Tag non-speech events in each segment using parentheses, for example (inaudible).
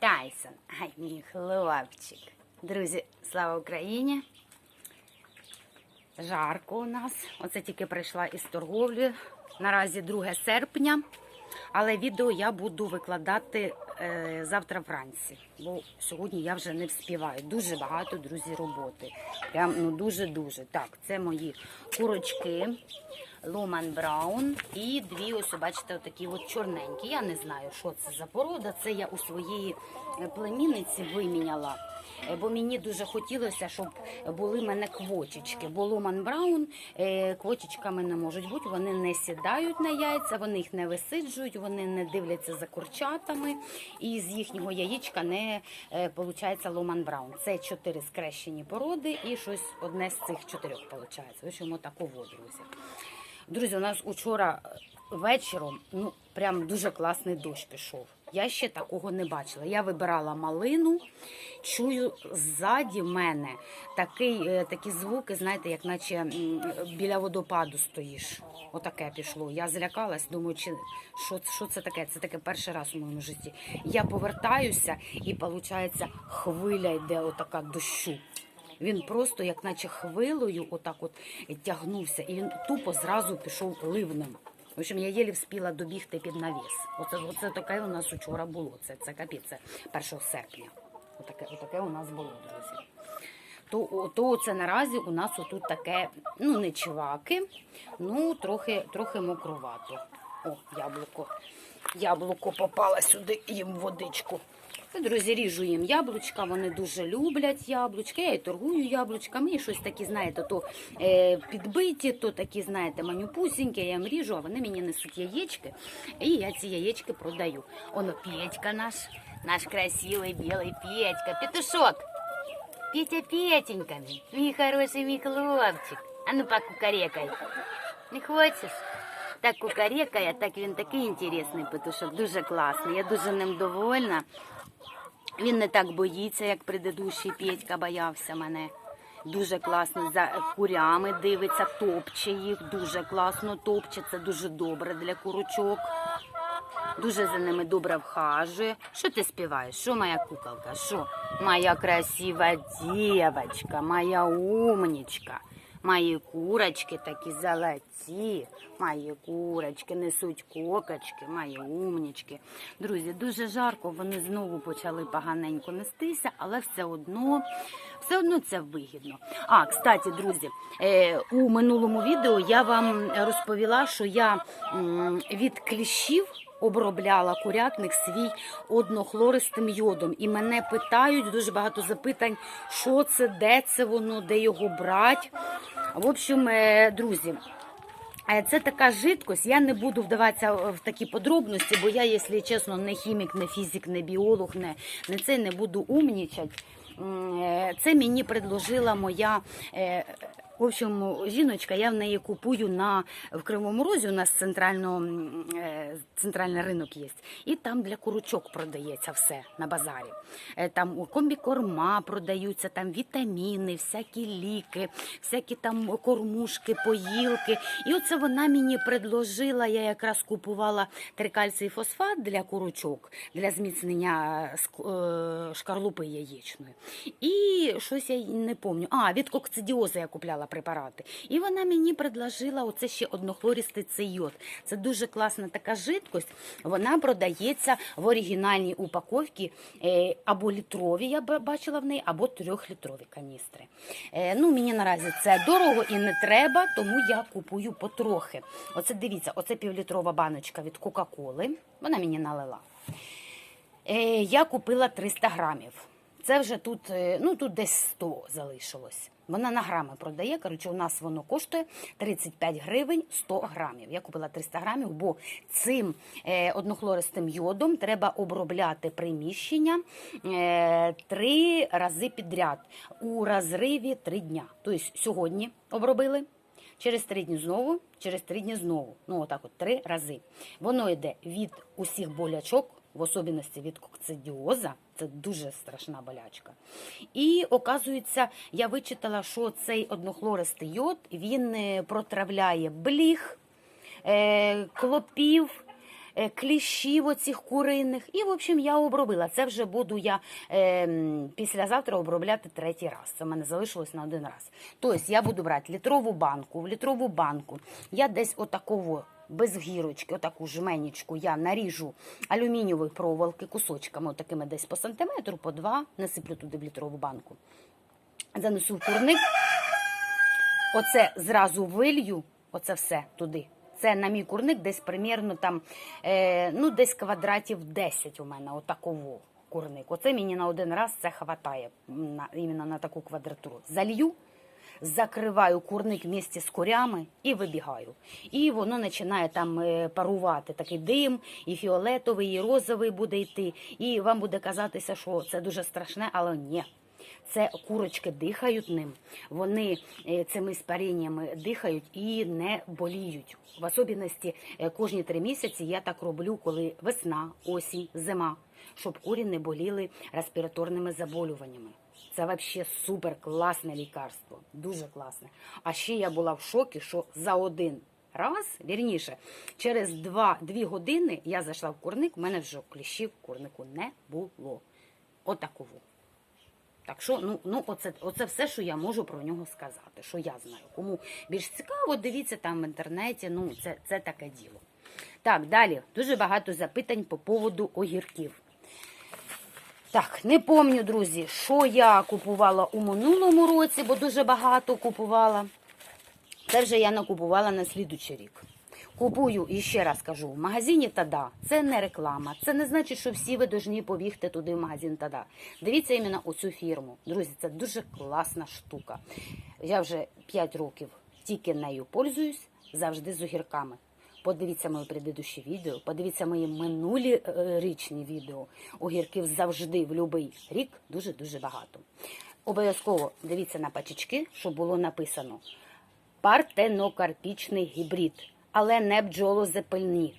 Тайсон. Ай, мій хлопчик. Друзі, слава Україні. Жарко у нас. Оце тільки прийшла із торговлі. Наразі 2 серпня. Але відео я буду викладати е, завтра вранці, бо сьогодні я вже не вспіваю. Дуже багато, друзі, роботи. Прям ну дуже-дуже. Так, це мої курочки. Ломан Браун і дві ось бачите, отакі от чорненькі. Я не знаю, що це за порода. Це я у своєї е, племінниці виміняла. Е, Бо мені дуже хотілося, щоб були в мене квочечки. Бо Ломан Браун е, квочечками не можуть бути. Вони не сідають на яйця, вони їх не висиджують, вони не дивляться за курчатами. І з їхнього яєчка не виходить Ломан Браун. Це чотири скрещені породи, і щось одне з цих чотирьох виходить. В общем, такого, друзі. Друзі, у нас учора вечором ну прям дуже класний дощ пішов. Я ще такого не бачила. Я вибирала малину, чую ззаді мене такий, е, такі звуки, знаєте, як наче біля водопаду стоїш. Отаке пішло. Я злякалась, думаю, чи що, що це таке? Це таке перший раз у моєму житті. Я повертаюся, і виходить, хвиля йде отака дощу. Він просто, як наче хвилою, отак от тягнувся, і він тупо зразу пішов ливнем. В общем, я єлі вспіла добігти під навіс. Оце, оце таке у нас учора було. Це, це це 1 серпня. Отаке, отаке у нас було, друзі. То, то це наразі у нас отут таке, ну не чиваки, ну трохи, трохи мокровато. О, яблуко. Яблуко попало сюди їм водичку. Друзі, ріжу їм яблучка, вони дуже люблять яблучка. Я і торгую яблучками, і щось такі, знаєте, то е, підбиті, то такі, знаєте, манюпусінькі, я їм ріжу, а вони мені несуть яєчки, і я ці яєчки продаю. Оно Петька наш, наш красивий білий Петька, петушок. Петя Петенька, мій хороший мій хлопчик. А ну покукарекай. Не хочеш? Так кукарекає, так він такий інтересний петушок, дуже класний. Я дуже ним довольна. Він не так боїться, як предыдущий Петька боявся мене. Дуже класно за курями дивиться, топче їх, дуже класно топче. Це дуже добре для курочок. Дуже за ними добре вхажує. Що ти співаєш? Що моя куколка? Що? Моя красива дівчинка, моя умнічка. Мої курочки такі золоті, мої курочки несуть кокочки, мої умнічки. Друзі, дуже жарко, вони знову почали поганенько нестися, але все одно, все одно це вигідно. А, кстати, друзі, е, у минулому відео я вам розповіла, що я від кліщів обробляла курятник свій однохлористим йодом. І мене питають дуже багато запитань, що це, де це воно, де його брати. В общем, е, друзі. е, Це така жидкость. Я не буду вдаватися в такі подробності, бо я, якщо чесно, не хімік, не фізик, не біолог, не, не це не буду умнічати. Е, Це мені предложила моя. В общем, жіночка, я в неї купую на в Кривому Розі. У нас центрально, е, центральний ринок є. І там для курочок продається все на базарі. Е, Там комбікорма продаються, там вітаміни, всякі ліки, всякі там кормушки, поїлки. І оце вона мені предложила. Я якраз купувала трикальцій фосфат для курочок, для зміцнення е, шкарлупи яєчної. І щось я не пам'ятаю. А, від кокцидіозу я купляла препарати. І вона мені предложила оце ще однохлористий йод. Це дуже класна така жидкость. Вона продається в оригінальній упаковці е, або літрові, я бачила в неї, або трьохлітрові каністри. Е, ну, мені наразі це дорого і не треба, тому я купую потрохи. Оце дивіться, оце півлітрова баночка від Кока-Коли. Вона мені налила. Е, я купила 300 грамів. Це вже тут, ну тут десь 100 залишилось. Вона на грами продає. Коротше, у нас воно коштує 35 гривень 100 грамів. Я купила 300 грамів, бо цим е, однохлористим йодом треба обробляти приміщення е, три рази підряд у розриві три дня. Тобто сьогодні обробили. Через три дні знову, через три дні знову. Ну, отак от три рази. Воно йде від усіх болячок, в особливості від кокцидіоза. Це дуже страшна болячка. І оказується, я вичитала, що цей однохлористий йод він е, протравляє бліг, е, клопів, е, кліщів оцих куриних. І, в общем, я обробила. Це вже буду я е, післязавтра обробляти третій раз. Це в мене залишилось на один раз. Тобто я буду брати літрову банку, в літрову банку я десь отаково без гірочки, отаку жменічку я наріжу алюмінієвої проволоки кусочками, отакими десь по сантиметру, по два, насиплю туди в літрову банку. Занесу в курник, оце зразу вилью, оце все туди. Це на мій курник десь примірно там, е, ну, десь квадратів 10 у мене, отаково курник. Оце мені на один раз це хватає, іменно на таку квадратуру. Залью, закриваю курник місці з курями і вибігаю. І воно починає там е, парувати такий дим, і фіолетовий, і розовий буде йти. І вам буде казатися, що це дуже страшне, але ні. Це курочки дихають ним, вони е, цими спаріннями дихають і не боліють. В особливості е, кожні три місяці я так роблю, коли весна, осінь, зима, щоб курі не боліли респіраторними заболюваннями. Це взагалі супер класне лікарство, дуже класне. А ще я була в шокі, що за один раз, вірніше, через два, дві години я зайшла в курник, в мене вже кліщів в курнику не було. Отаково. Так що, ну, ну оце, оце все, що я можу про нього сказати, що я знаю. Кому більш цікаво, дивіться там в інтернеті, ну це, це таке діло. Так, далі дуже багато запитань по поводу огірків. Так, не помню, друзі, що я купувала у минулому році, бо дуже багато купувала. Це вже я накупувала на слідучий рік. Купую, і ще раз кажу, в магазині Тада. Це не реклама. Це не значить, що всі ви повинні побігти туди в магазин Тада. Дивіться іменно оцю фірму. Друзі, це дуже класна штука. Я вже 5 років тільки нею пользуюсь, завжди з огірками. Подивіться мої предыдущі відео, подивіться мої минулі е, річні відео. Огірків завжди в будь-який рік дуже-дуже багато. Обов'язково дивіться на пачечки, щоб було написано партенокарпічний гібрид, але не бджолозапильні.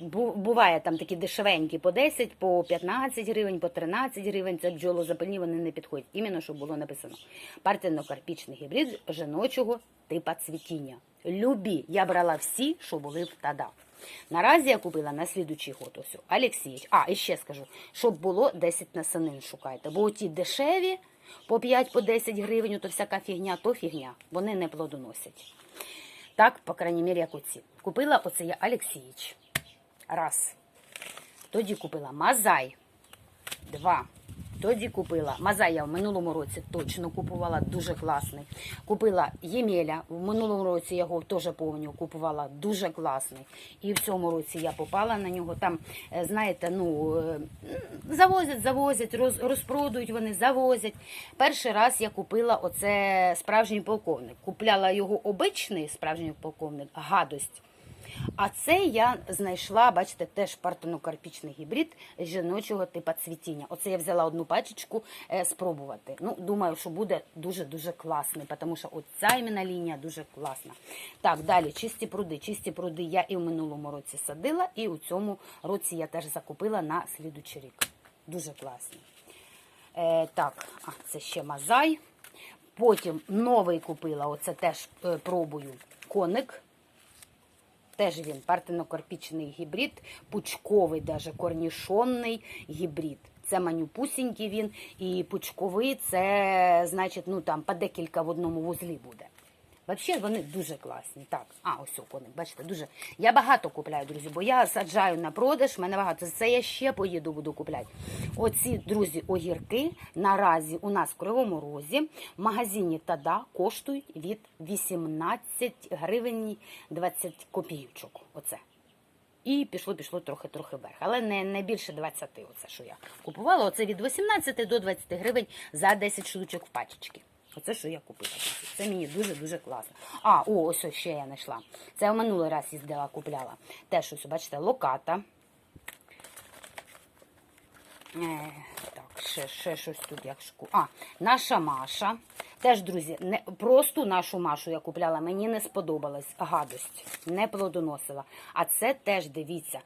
Бу- Буває там такі дешевенькі по 10, по 15 гривень, по 13 гривень. Це бджолозапильні, вони не підходять. Іменно, щоб було написано. Партенокарпічний гібрид жіночого типа цвітіння. Любі. Я брала всі, що були в тада. Наразі я купила на слідучий год ось Алексіїч. А, і ще скажу, щоб було 10 насанин шукайте. Бо ті дешеві по 5 по 10 гривень, то всяка фігня, то фігня. Вони не плодоносять. Так, по крайній мірі, як оці. Купила оце я Алексіїч. Раз. Тоді купила Мазай. Два. Тоді купила Мазай я в минулому році точно купувала, дуже класний. Купила Ємеля. В минулому році я його теж повністю купувала, дуже класний. І в цьому році я попала на нього. Там, е, знаєте, ну е, завозять, завозять, роз, розпродують вони, завозять. Перший раз я купила оце справжній полковник. Купляла його обичний справжній полковник, гадость. А це я знайшла, бачите, теж партенокарпічний гібрид жіночого типу цвітіння. Оце я взяла одну пачечку е, спробувати. Ну, думаю, що буде дуже-дуже класний, тому що оця іменно лінія дуже класна. Так, далі чисті пруди. Чисті пруди я і в минулому році садила, і у цьому році я теж закупила на слідучий рік. Дуже класні. Е, так, а, це ще мазай. Потім новий купила, оце теж е, пробую коник. Теж він партенокорпічний гібрид, пучковий, даже корнішонний гібрид. Це манюпусінький він, і пучковий це, значить, ну там по декілька в одному вузлі буде. Взагалі вони дуже класні. Так, а ось о, коник, бачите, дуже. Я багато купляю, друзі, бо я саджаю на продаж, в мене багато. Це я ще поїду, буду купляти. Оці, друзі, огірки наразі у нас в Кривому Розі в магазині Тада коштують від 18 гривень 20 копійочок. Оце. І пішло, пішло трохи-трохи вверх. Але не, не більше 20, оце, що я купувала. Оце від 18 до 20 гривень за 10 штучок в пачечки. Оце, що я купила. Це мені дуже-дуже класно. А, о, ось ще я знайшла. Це я в минулий раз їздила, купляла. Теж ось, бачите, локата. Е, так, ще, ще щось тут як шку. А, наша Маша. Теж, друзі, не просту нашу машу я купляла, мені не сподобалась гадость, не плодоносила. А це теж дивіться,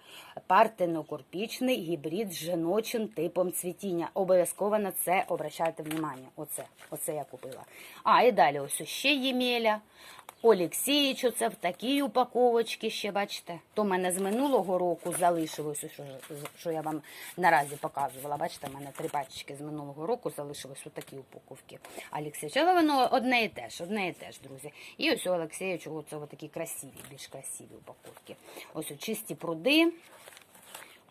партенокорпічний гібрид з жіночим типом цвітіння. Обов'язково на це обращайте внимання. Оце, оце я купила. А, і далі ось ще Ємеля. Олексіїч, оце в такій упаковочці ще, бачите. То в мене з минулого року залишилось, що, що я вам наразі показувала. Бачите, в мене три пачечки з минулого року залишилось у такі упаковки. Олексійович, але воно одне і те ж, одне і те ж, друзі. І ось у Олексійовича оце такі красиві, більш красиві упаковки. Ось о, чисті пруди.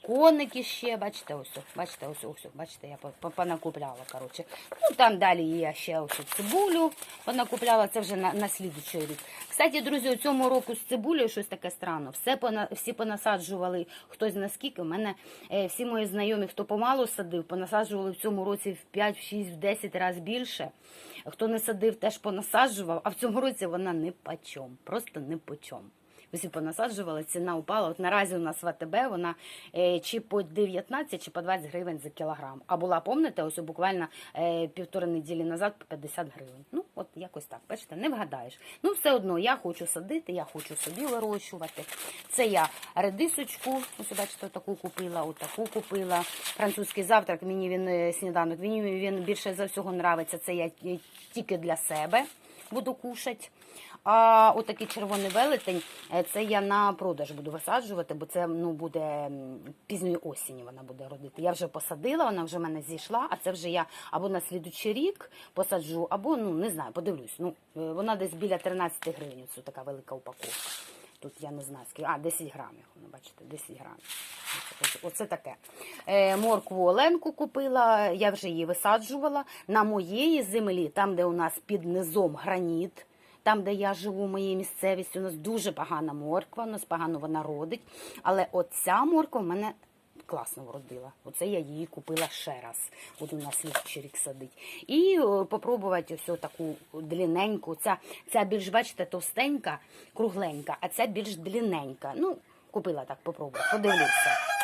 Коники ще, бачите, ось, бачите, ось, ось, бачите, я по- по- понакупляла, коротше. Ну, там далі є ще ось цибулю понакупляла, це вже на, на слідучий рік. Кстати, друзі, у цьому року з цибулею щось таке странно. Все пона, всі понасаджували, хтось наскільки. У мене е, всі мої знайомі, хто помалу садив, понасаджували в цьому році в 5, в 6, в 10 разів більше. Хто не садив, теж понасаджував, а в цьому році вона не почом, просто не почом. Усі понасаджували, ціна упала. От наразі у нас в АТБ вона е, чи по 19, чи по 20 гривень за кілограм. А була, пам'ятаєте, ось буквально е, півтори неділі назад по 50 гривень. Ну, от якось так, бачите, не вгадаєш. Ну, все одно, я хочу садити, я хочу собі вирощувати. Це я редисочку, ось бачите, таку купила, отаку купила. Французький завтрак, мені він е, сніданок, мені він більше за всього нравиться. Це я тільки для себе буду кушати. А отакий червоний велетень, е, це я на продаж буду висаджувати, бо це ну буде пізньої осені. Вона буде родити. Я вже посадила, вона вже в мене зійшла. А це вже я або на слідучий рік посаджу, або ну не знаю, подивлюсь. Ну е, вона десь біля 13 гривень. Це така велика упаковка. Тут я не знаю скільки. А 10 грамів. Бачите, 10 грамів. Оце, таке. Е, моркву Оленку купила, я вже її висаджувала на моєї землі, там, де у нас під низом граніт. Там, де я живу, моєї місцевості, у нас дуже погана морква, у нас погано вона родить. Але оця морква в мене класно вродила. Оце я її купила ще раз. Буду на слідчий рік садити. І о, попробувати ось таку длинненьку. Ця, ця більш, бачите, товстенька, кругленька, а ця більш длинненька. Ну, купила так, попробую, подивлюся.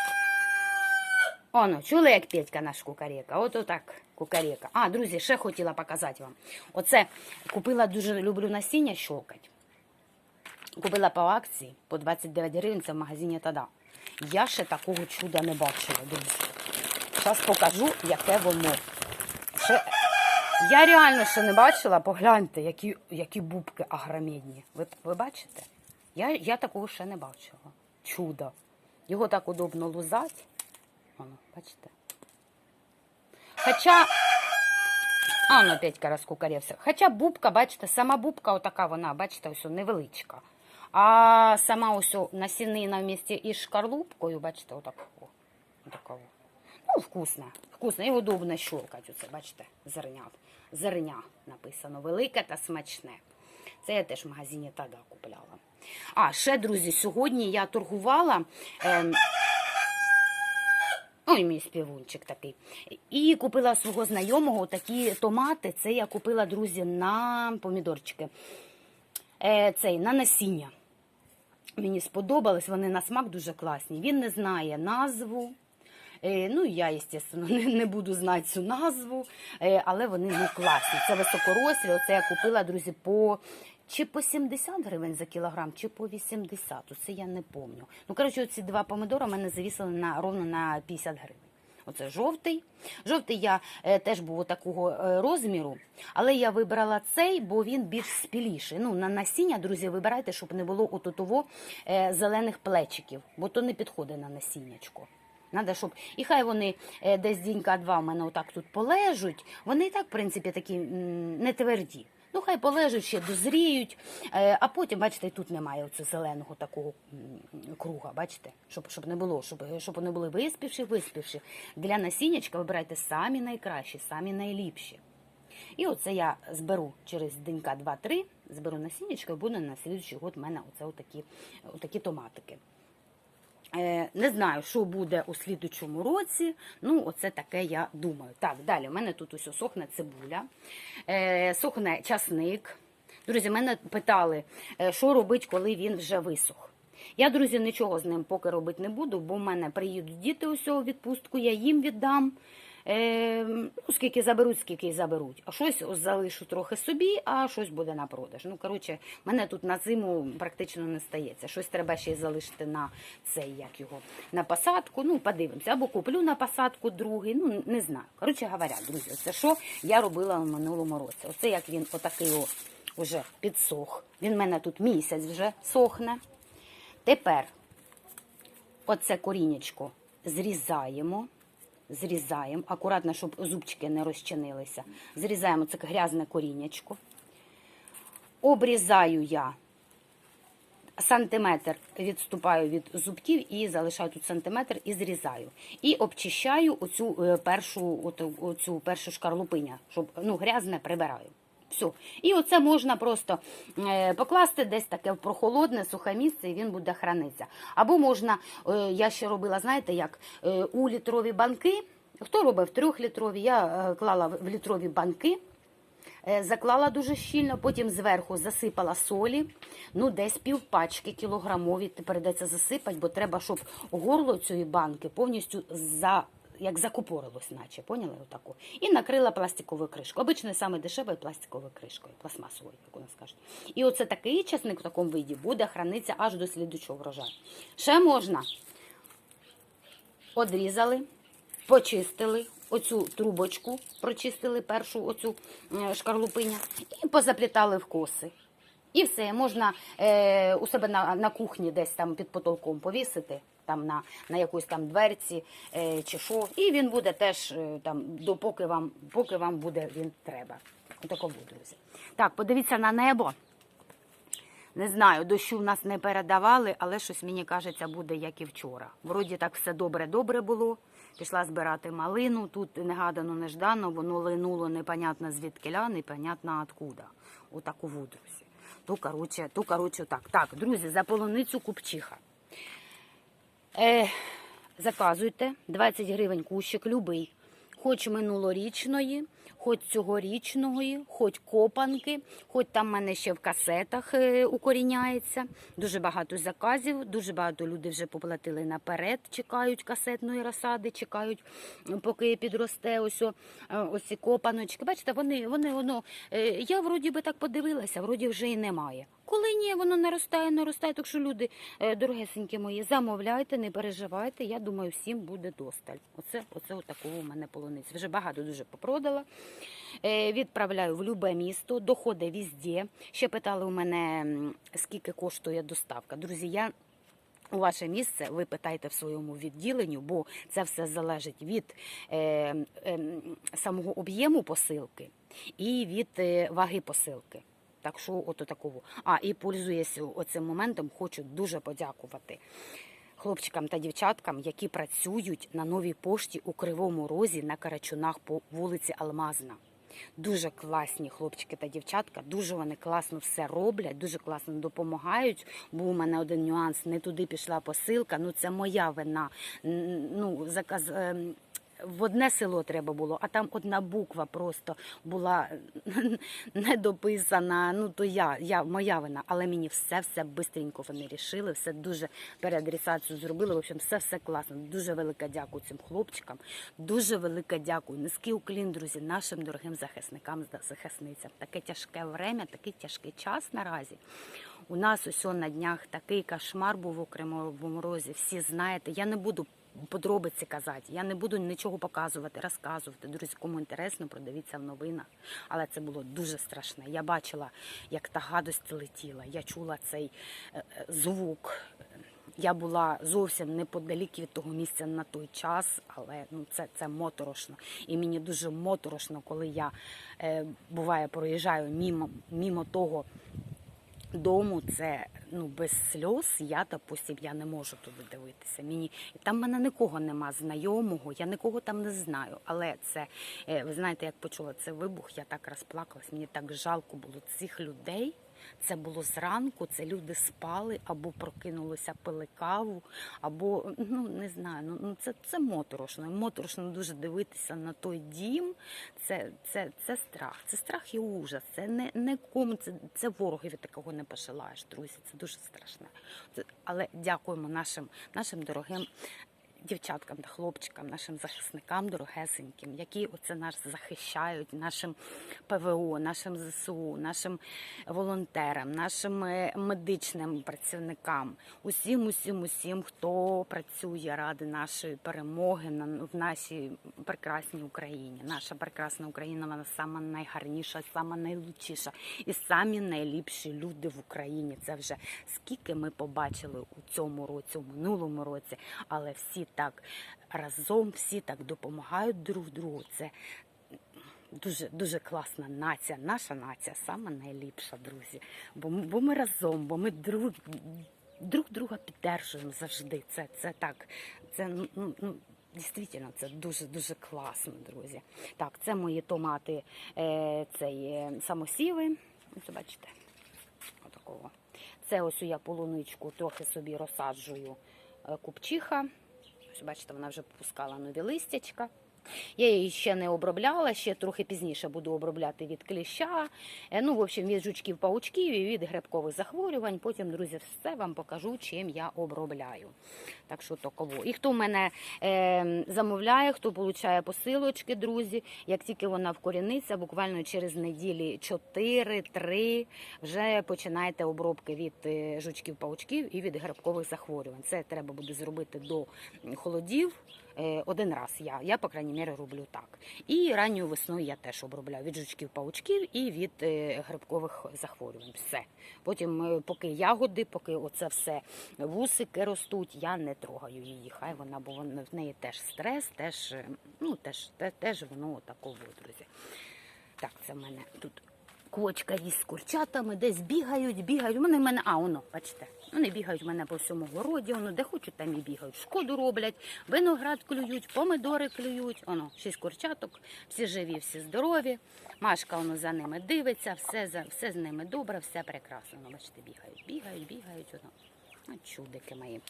Оно, чули, як Петька наш кукарека? От отак кукарека. А, друзі, ще хотіла показати вам. Оце купила дуже люблю насіння щолкать. Купила по акції по 29 гривень, це в магазині Тада. Я ще такого чуда не бачила, друзі. Зараз покажу, яке воно. Ще... Я реально ще не бачила, погляньте, які, які бубки агромідні. Ви, ви бачите? Я, я такого ще не бачила. Чудо. Його так удобно лузати. Воно, бачите? Хоча. А, ну, Петька розкукарівся. Хоча бубка, бачите, сама бубка, отака вона, бачите, ось невеличка. А сама ось насінина в місті із шкарлупкою, бачите, отакого. Отакого. Ну, вкусна. Вкусна. І удобно щолкати. Оце, бачите, зерня. Зерня написано. Велике та смачне. Це я теж в магазині Тада купляла. А, ще, друзі, сьогодні я торгувала. Ем, Ой, мій співунчик такий. І купила свого знайомого такі томати. Це я купила, друзі, на помідорчики. Е, цей, на насіння. Мені сподобались, вони на смак дуже класні. Він не знає назву. Е, ну, я, звісно, (laughs) не, не буду знати цю назву, е, але вони ну, класні. Це високорослі. Оце я купила, друзі, по чи по 70 гривень за кілограм, чи по 80. Оце я не пам'ятаю. Ну, коротше, ці два помидори мене завісили на, ровно на 50 гривень. Оце жовтий. Жовтий я е, теж був такого е, розміру, але я вибрала цей, бо він більш спіліший. Ну, на насіння, друзі, вибирайте, щоб не було отутово е, зелених плечиків, бо то не підходить на насіннячко. Надо, щоб і хай вони е, десь дінька два в мене отак тут полежуть. Вони і так, в принципі, такі м, не тверді. Ну, хай полежать ще дозріють, е, а потім, бачите, тут немає оцього зеленого такого круга, бачите, щоб, щоб не було, щоб, щоб вони були виспівші, виспівші. Для насіннячка вибирайте самі найкращі, самі найліпші. І оце я зберу через денька 2-3, зберу насіннячка і буде на слідчий год в мене оце отакі, отакі томатики. Е, Не знаю, що буде у слідучому році. Ну, оце таке я думаю. Так, далі. У мене тут ось сохне цибуля, е, сохне часник. Друзі, мене питали, е, що робити, коли він вже висох. Я, друзі, нічого з ним поки робити не буду, бо в мене приїдуть діти усього відпустку, я їм віддам. Е, ну, скільки заберуть, скільки й заберуть. А щось залишу трохи собі, а щось буде на продаж. Ну, коротше, мене тут на зиму практично не стається. Щось треба ще й залишити на цей, як його, на посадку. Ну, подивимося. Або куплю на посадку другий, ну, не знаю. Коротше говоря, друзі, це що я робила в минулому році. Оце як він отакий о, уже підсох. Він в мене тут місяць вже сохне. Тепер оце корінечко зрізаємо. Зрізаємо, акуратно, щоб зубчики не розчинилися. Зрізаємо це грязне корінечко. Обрізаю я сантиметр, відступаю від зубків і залишаю тут сантиметр і зрізаю. І обчищаю оцю е, першу, оцю першу шкарлупиня, щоб ну, грязне прибираю. Все. І оце можна просто е, покласти десь таке в прохолодне, сухе місце, і він буде хранитися. Або можна, е, я ще робила, знаєте, як е, у літрові банки. Хто робив трьохлітрові, я клала в літрові банки. Заклала дуже щільно, потім зверху засипала солі, ну десь півпачки кілограмові. Тепер йдеться засипати, бо треба, щоб горло цієї банки повністю за. Як закупорилось, наче, поняли отаку? І накрила пластиковою кришкою. Обично саме дешевою пластиковою кришкою, пластмасовою, як у нас кажуть. І оце такий часник в такому виді буде хранитися аж до слідучого врожаю. Ще можна одрізали, почистили оцю трубочку, прочистили першу оцю шкарлупиня і позаплітали в коси. І все, можна е, у себе на, на кухні десь там під потолком повісити, там на, на якоїсь там дверці е, чи що. І він буде теж е, там, допоки вам, поки вам буде він треба. Отако буде, друзі. Так, подивіться на небо. Не знаю, дощу в нас не передавали, але щось мені кажеться буде, як і вчора. Вроді так все добре-добре було. Пішла збирати малину. Тут негадано, неждано, воно линуло непонятно звідкиля, непонятно откуда. Отаку друзі. То, коротше, то, коротше, так. Так, друзі, за полуницю купчиха. Е, заказуйте 20 гривень кущик, любий. Хоч минулорічної, хоч цьогорічної, хоч копанки, хоч там в мене ще в касетах е, укоріняється. Дуже багато заказів, дуже багато людей вже поплатили наперед, чекають касетної розсади, чекають, поки підросте ось, е, ось ці копаночки. Бачите, вони, вони воно. е, Я вроді би так подивилася, вроді вже і немає. Коли ні, воно наростає, наростає. Так що люди, е, дорогесенькі мої, замовляйте, не переживайте. Я думаю, всім буде досталь. Оце, оце отакого у мене полуниці. Вже багато дуже попродала. Е, Відправляю в любе місто, доходить візде. Ще питали у мене, скільки коштує доставка. Друзі, я у ваше місце ви питайте в своєму відділенні, бо це все залежить від е, е, самого об'єму посилки і від е, ваги посилки. Так що, ото такого. А, і пользуюся оцим моментом, хочу дуже подякувати хлопчикам та дівчаткам, які працюють на новій пошті у Кривому Розі на Карачунах по вулиці Алмазна. Дуже класні хлопчики та дівчатка, дуже вони класно все роблять, дуже класно допомагають. Був у мене один нюанс, не туди пішла посилка. Ну це моя вина. Ну, заказ. В одне село треба було, а там одна буква просто була (laughs) не дописана. Ну то я, я моя вина, але мені все все бистренько вони рішили, все дуже переадресацію зробили. В общем, все все класно. Дуже велике дякую цим хлопчикам. Дуже велике дякую. Низький уклін, друзі, нашим дорогим захисникам захисницям. Таке тяжке время, такий тяжкий час наразі. У нас усе на днях такий кошмар був у Кримовому розі. Всі знаєте, я не буду. Подробиці казати, я не буду нічого показувати, розказувати. Друзі, кому інтересно, продивіться в новинах. Але це було дуже страшне. Я бачила, як та гадость летіла. Я чула цей е, е, звук. Я була зовсім неподалік від того місця на той час, але ну це, це моторошно. І мені дуже моторошно, коли я е, буває проїжджаю мімо, мімо того дому. Це ну без сльоз. Я допустим, я не можу туди дивитися. Мені там мене нікого нема знайомого, я нікого там не знаю. Але це е, ви знаєте, як почула цей вибух, я так розплакалась. Мені так жалко було цих людей. Це було зранку, це люди спали або прокинулися, пили каву, або ну не знаю. Ну ну це, це моторошно. Моторошно дуже дивитися на той дім. Це, це, це страх. Це страх і ужас. Це не, не кому це, це ворогові такого не пошилаєш, друзі. Це дуже страшне. Але дякуємо нашим, нашим дорогим дівчаткам та хлопчикам, нашим захисникам дорогесеньким, які оце нас захищають, нашим ПВО, нашим ЗСУ, нашим волонтерам, нашим е, медичним працівникам, усім, усім, усім, хто працює ради нашої перемоги в нашій прекрасній Україні. Наша прекрасна Україна, вона сама найгарніша, сама найлучіша і самі найліпші люди в Україні. Це вже скільки ми побачили у цьому році, у минулому році, але всі так разом, всі так допомагають друг другу. Це дуже дуже класна нація. Наша нація сама найліпша, друзі. Бо ми, бо ми разом, бо ми друг, друг друга піддержуємо завжди. Це, це так. Це ну, ну, ну, дійсно це дуже дуже класно, друзі. Так, це мої томати, е, цей самосіви. Ось бачите, отакого. Це ось я полуничку трохи собі розсаджую е, купчиха. Ось бачите, вона вже попускала нові листячка. Я її ще не обробляла, ще трохи пізніше буду обробляти від кліща. Е, Ну, в общем, від жучків паучків і від грибкових захворювань. Потім, друзі, все вам покажу, чим я обробляю. Так що таково. І хто в мене е, замовляє, хто получає посилочки, друзі, як тільки вона вкоріниться, буквально через неділі 4-3 вже починаєте обробки від е, жучків паучків і від грибкових захворювань. Це треба буде зробити до холодів. Е, один раз я, я по крайній мірі роблю так. І ранньою весною я теж обробляю від жучків паучків і від е, грибкових захворювань. Все. Потім, е, поки ягоди, поки оце все вусики ростуть, я не трогаю її. Хай вона, бо в неї теж стрес, теж, ну, теж, те- теж воно отаково, друзі. Так, це в мене тут квочка із курчатами, десь бігають, бігають. Вони в мене, а воно, бачите, вони бігають в мене по всьому городі, воно де хочуть, там і бігають. Шкоду роблять, виноград клюють, помидори клюють. Воно, шість курчаток, всі живі, всі здорові. Машка воно за ними дивиться, все, все з ними добре, все прекрасно. Воно, бачите, бігають, бігають, бігають. Воно. Чудики мої.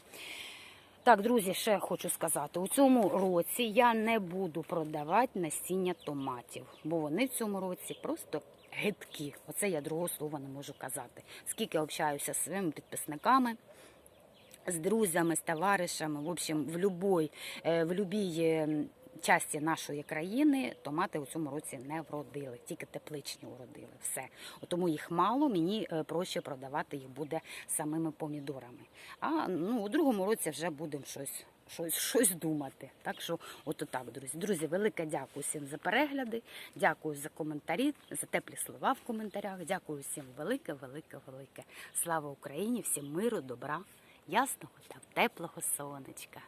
Так, друзі, ще хочу сказати: у цьому році я не буду продавати насіння томатів, бо вони в цьому році просто гидкі. Оце я другого слова не можу казати. Скільки общаюся з своїми підписниками. З друзями, з товаришами, в общем, в любой, е, в любій е, часті нашої країни томати у цьому році не вродили, тільки тепличні уродили. Все. Тому їх мало, мені е, проще продавати їх буде самими помідорами. А ну, у другому році вже будемо щось. Щось, щось думати. Так що, от так, друзі. Друзі, велике дякую всім за перегляди, дякую за коментарі, за теплі слова в коментарях. Дякую всім велике, велике, велике. Слава Україні, всім миру, добра, ясного та теплого сонечка.